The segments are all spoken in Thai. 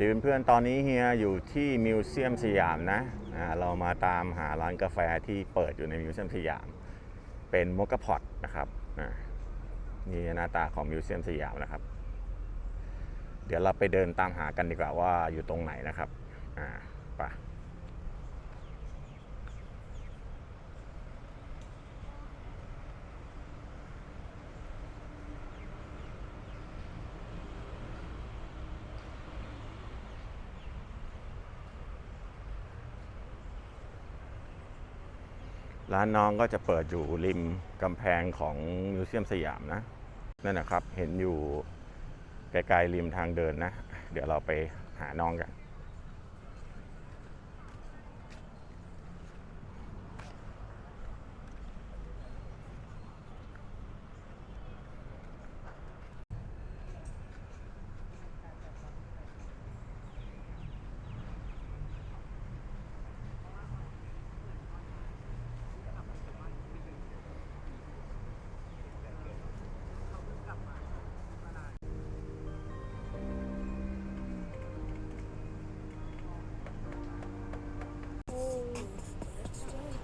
ดีเพื่อนๆตอนนี้เฮียอยู่ที่มิวเซียมสยามนะเรามาตามหาร้านกาแฟที่เปิดอยู่ในมิวเซียมสยาม เป็นมกพอตนะครับนี่หน้าตาของมิวเซียมสยามนะครับ เดี๋ยวเราไปเดินตามหากันดีกว่าว่าอยู่ตรงไหนนะครับอ่าไป ร้านน้องก็จะเปิดอยู่ริมกำแพงของมิวเซียมสยามนะ นั่นนะครับ เห็นอยู่ไกลๆริมทางเดินนะ เดี๋ยวเราไปหาน้องกัน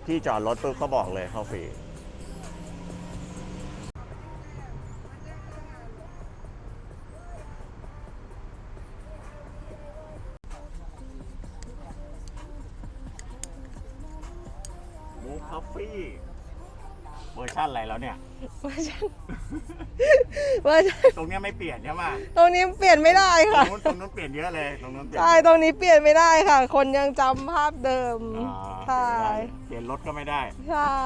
ที่จอดรถปุ๊บเขาบอกเลยเข้าฟรีมูคาฟี่ เวอร์ชันอะไรแล้วเนี่ย เวอร์ชันเวอร์ชันตรงเนี้ยไม่เปลี่ยนใช่ไหมตรงนี้เปลี่ยนไม่ได้ตรค่ะ งนู้นตรงนู้นเปลี่ยนเยอะเลยตรงนู้นเปลี่ยนใช่ตรงนี้เปลี่ยนไม่ได้ค่ะ คนยังจำภาพเดิมอ่าใช่ เปลี่ยนรถก็ไม่ได้ใช่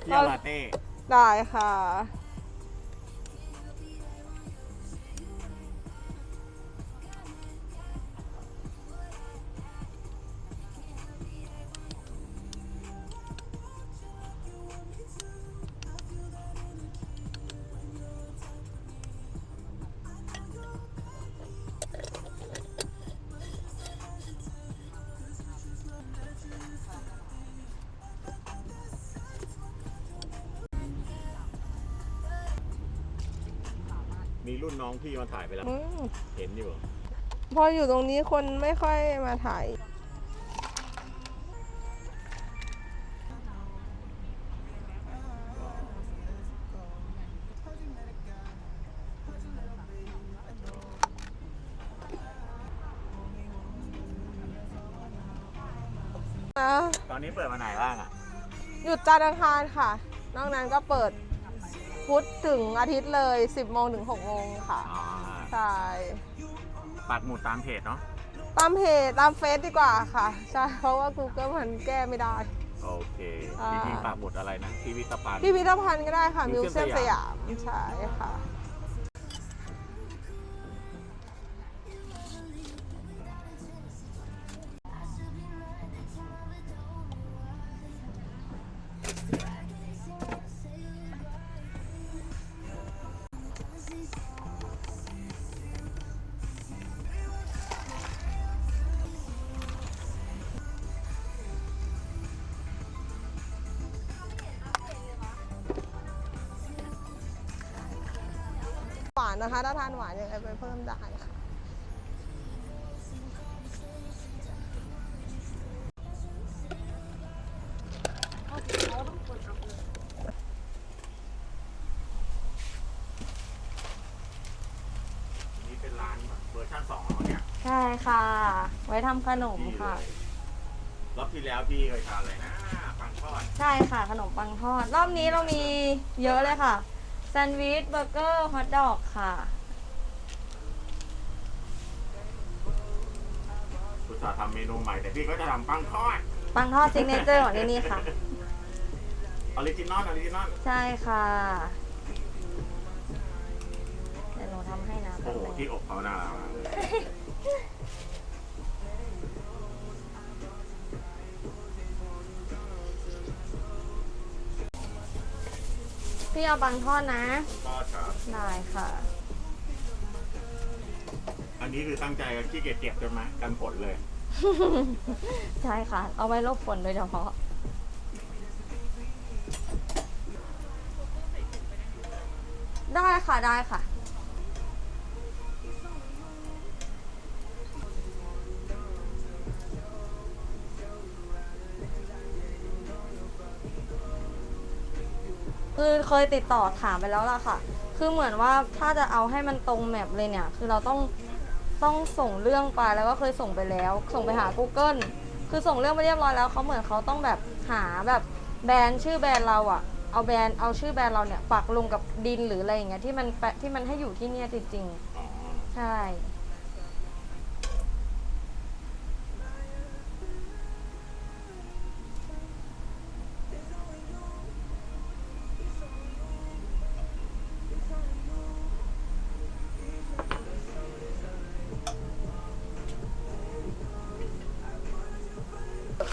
เที่ยวลาเต้ได้ค่ะ มีรุ่นน้องพี่มาถ่ายไปแล้ว อืมเห็นอยู่ พออยู่ตรงนี้คนไม่ค่อยมาถ่าย นะ ตอนนี้เปิดมาไหนบ้างอะ หยุดจันทร์อังคารค่ะ นอกนั้นก็เปิด พุธถึงอาทิตย์เลย 10โมงถึง6โมงค่ะอ๋อใช่ปักหมุดตามเพจเนาะตามเพจตามเฟซดีกว่าค่ะใช่เพราะว่า Google มันแก้ไม่ได้ โอเคอ่าจริงๆปักหมุดอะไรนะพิพิธภัณฑ์พิพิธภัณฑ์ก็ได้ค่ะมิว Museum เซียมสสยายาม มใช่ค่ะานนะคะ ถ้าทานหวานยังไงไปเพิ่มได้ค่ะนี่เป็นร้านแบบเวอร์ชันสองแล้วเนี่ยใช่ค่ะ ไว้ทำขนมพี่เลค่ะยรอบที่แล้วพี่เคยทานอะไรนะปังทอดใช่ค่ะขนมปังทอด รอบนี้เรามีเยอะเลยค่ะ แซนด์วิชเบอร์เกอร์ฮอทดอกค่ะคุณจะทำเมนูใหม่แต่พี่ก็จะทำปังทอดปังทอดซิกเนเจอร์ของที่นี่ค่ะ ออริจินอลออริจินอลใช่ค่ะเดี๋ยวหนูทำให้นะโอ้แป๊บโหนึงที่อบเขาน่ารักมากเลย พี่เอาปังทอดนะ ทอดครับ ได้ค่ะ อันนี้คือตั้งใจขี้เกียจเก็บใช่ไหมกันฝนเลย ใช่ค่ะ เอาไว้หลบฝนโดยเฉพาะ ได้ค่ะได้ค่ะ คือเคยติดต่อถามไปแล้วล่ะค่ะ คือเหมือนว่าถ้าจะเอาให้มันตรงแมปเลยเนี่ย คือเราต้องต้องส่งเรื่องไปแล้วก็เคยส่งไปแล้ว ส่งไปหา Google คือส่งเรื่องไปเรียบร้อยแล้วเขาเหมือนเขาต้องแบบหาแบบแบรนด์ชื่อแบรนด์เราอะเอาแบรนด์เอาชื่อแบรนด์เราเนี่ยปักลงกับดินหรืออะไรอย่างเงี้ยที่มันแปะที่มันให้อยู่ที่เนี่ยจริงๆใช่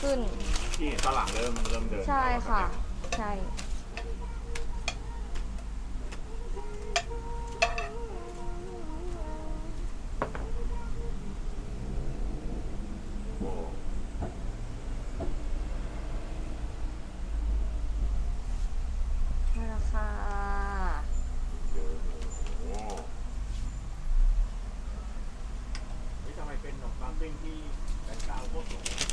ขึ้น ที่ฝรั่งเริ่มเริ่มเดินใช่ค่ะ ใช่ โอ้นี่นแหละค่ะโหนี่ทำไมเป็นขนมปังปิ้งที่แบ็คกราวด์พวกสูง